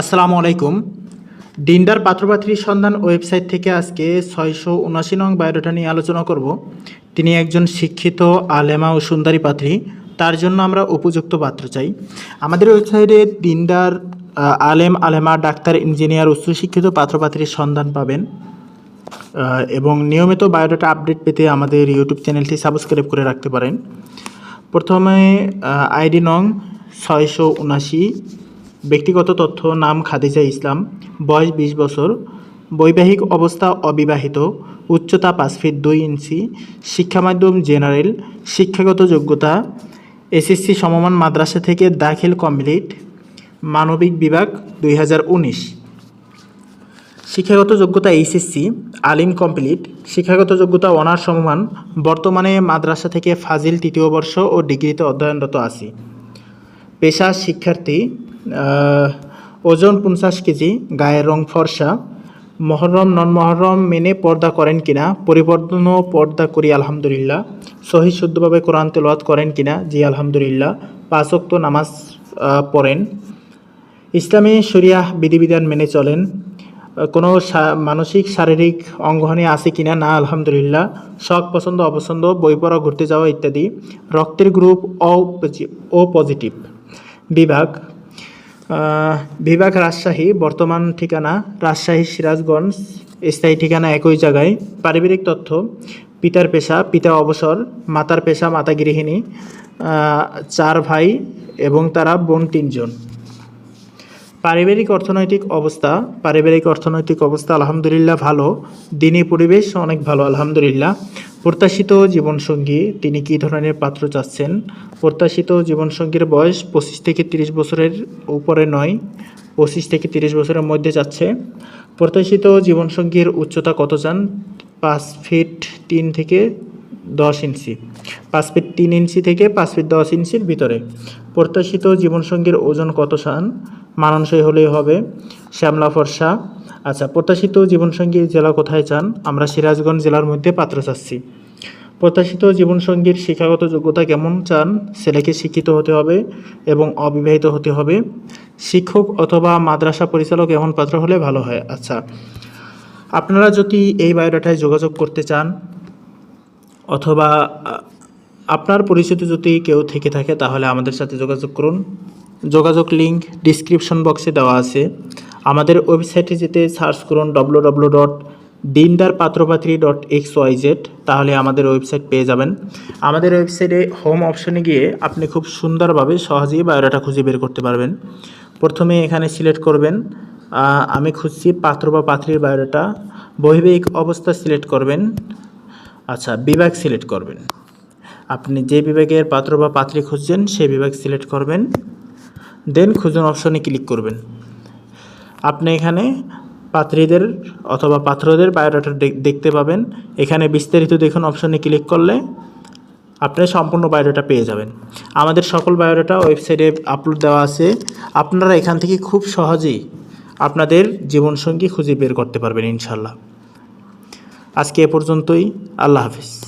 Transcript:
আসসালামু আলাইকুম। ডিন্ডার পাত্রপাত্রীর সন্ধান ওয়েবসাইট থেকে আজকে ছয়শো উনাশি নং বায়োডাটা নিয়ে আলোচনা করব। তিনি একজন শিক্ষিত আলেমা ও সুন্দরী পাত্রী। তার জন্য আমরা উপযুক্ত পাত্র চাই। আমাদের ওয়েবসাইটে আহ, আলেম আলেমা ডাক্তার ইঞ্জিনিয়ার উচ্চশিক্ষিত পাত্রপাত্রীর সন্ধান পাবেন। এবং নিয়মিত বায়োডাটা আপডেট পেতে আমাদের ইউটিউব চ্যানেলটি সাবস্ক্রাইব করে রাখতে পারেন। প্রথমে আইডি নং ছয়শো উনাশি ব্যক্তিগত তথ্য, নাম খাদিজা ইসলাম, বয়স বিশ বছর, বৈবাহিক অবস্থা অবিবাহিত, উচ্চতা পাঁচ ফিট দুই ইঞ্চি, শিক্ষা মাধ্যম জেনারেল, শিক্ষাগত যোগ্যতা, এসএসসি সমমান মাদ্রাসা থেকে দাখিল কমপ্লিট, মানবিক বিভাগ দুই হাজার উনিশ। শিক্ষাগত যোগ্যতা এইচএসসি, আলিম কমপ্লিট, শিক্ষাগত যোগ্যতা অনার্স সমমান, বর্তমানে মাদ্রাসা থেকে ফাজিল তৃতীয় বর্ষ ও ডিগ্রিতে অধ্যয়নরত আছি। পেশা শিক্ষার্থী ওজন পঞ্চাশ কেজি, গায়ের রং ফর্সা। মহরম নন মহরম মেনে পর্দা করেন কিনা? পরিবর্তনও পর্দা করি, আলহামদুলিল্লাহ। সহি শুদ্ধভাবে কোরআন তেলাওয়াত করেন কিনা? জি, আলহামদুলিল্লাহ। পাঁচক্ত নামাজ পড়েন। ইসলামী শরিয়াহ বিধিবিধান মেনে চলেন। কোনো মানসিক, শারীরিক অঙ্গহানি আছে কিনা? না, আলহামদুলিল্লাহ। শখ, পছন্দ, অপছন্দ, বই পড়া, ঘুরতে যাওয়া ইত্যাদি। রক্তের গ্রুপ ও, পজিটিভ। বিভাগ বিভাগ রাজশাহী, বর্তমান ঠিকানা রাজশাহী, সিরাজগঞ্জ, স্থায়ী ঠিকানা একই জায়গায়। পারিবারিক তথ্য, পিতার পেশা, পিতা অবসর, মাতার পেশা, মাতা গৃহিণী চার ভাই এবং তারা বোন তিনজন। পারিবারিক অর্থনৈতিক অবস্থা, পারিবারিক অর্থনৈতিক অবস্থা আলহামদুলিল্লাহ ভালো। দিনী পরিবেশ অনেক ভালো, আলহামদুলিল্লাহ। প্রত্যাশিত জীবনসঙ্গী, তিনি কী ধরনের পাত্র চাচ্ছেন? প্রত্যাশিত জীবনসঙ্গীর বয়স পঁচিশ থেকে তিরিশ বছরের উপরে নয়, পঁচিশ থেকে তিরিশ বছরের মধ্যে যাচ্ছে। প্রত্যাশিত জীবনসঙ্গীর উচ্চতা কত চান? পাঁচ ফিট তিন থেকে দশ ইঞ্চি। পাঁচ ফিট তিন ইঞ্চি থেকে পাঁচ ফিট দশ ইঞ্চির ভিতরে। প্রত্যাশিত জীবনসঙ্গীর ওজন কত চান? মানানসই হলেই হবে। শ্যামলা ফর্সা আচ্ছা প্রত্যাশিত জীবনসঙ্গীর জেলা কোথায় চান? আমরা সিরাজগঞ্জ জেলার মধ্যে পাত্র চাচ্ছি। প্রত্যাশিত জীবনসঙ্গীর শিক্ষাগত যোগ্যতা কেমন চান? ছেলেকে শিক্ষিত হতে হবে এবং অবিবাহিত হতে হবে। শিক্ষক অথবা মাদ্রাসা পরিচালক এমন পাত্র হলে ভালো হয়। আচ্ছা আপনারা যদি এই বায়োডাটায় যোগাযোগ করতে চান অথবা আপনার পরিচিত যদি কেউ থেকে থাকে তাহলে আমাদের সাথে যোগাযোগ করুন। যোগাযোগ লিঙ্ক ডিসক্রিপশন বক্সে দেওয়া আছে। আমাদের ওয়েবসাইটে যেতে সার্চ করুন W W dot Dindar Patropatri dot X Y Z তাহলে আমাদের ওয়েবসাইট পেয়ে যাবেন। আমাদের ওয়েবসাইটে হোম অপশনে গিয়ে আপনি খুব সুন্দরভাবে সহজেই বায়োডাটা খুঁজে বের করতে পারবেন। প্রথমে এখানে সিলেক্ট করবেন আমি খুঁজছি পাত্র বা পাত্রীর বায়োডাটা। বৈবাহিক অবস্থা সিলেক্ট করবেন। আচ্ছা বিভাগ সিলেক্ট করবেন। আপনি যে বিভাগের পাত্র বা পাত্রী খুঁজছেন সেই বিভাগ সিলেক্ট করবেন। দেন খুঁজুন অপশনে ক্লিক করবেন। আপনি এখানে পাত্রীদের অথবা পাত্রদের বায়োডাটা দেখ- দেখতে পাবেন। এখানে বিস্তারিত দেখুন অপশনে ক্লিক করলে আপনি সম্পূর্ণ বায়োডাটা পেয়ে যাবেন। আমাদের সকল বায়োডাটা ওয়েবসাইটে আপলোড দেওয়া আছে। আপনারা এখান থেকে খুব সহজেই আপনাদের জীবনসঙ্গী খুঁজে বের করতে পারবেন ইনশাল্লাহ আজকে এ পর্যন্তই। আল্লাহ হাফিজ।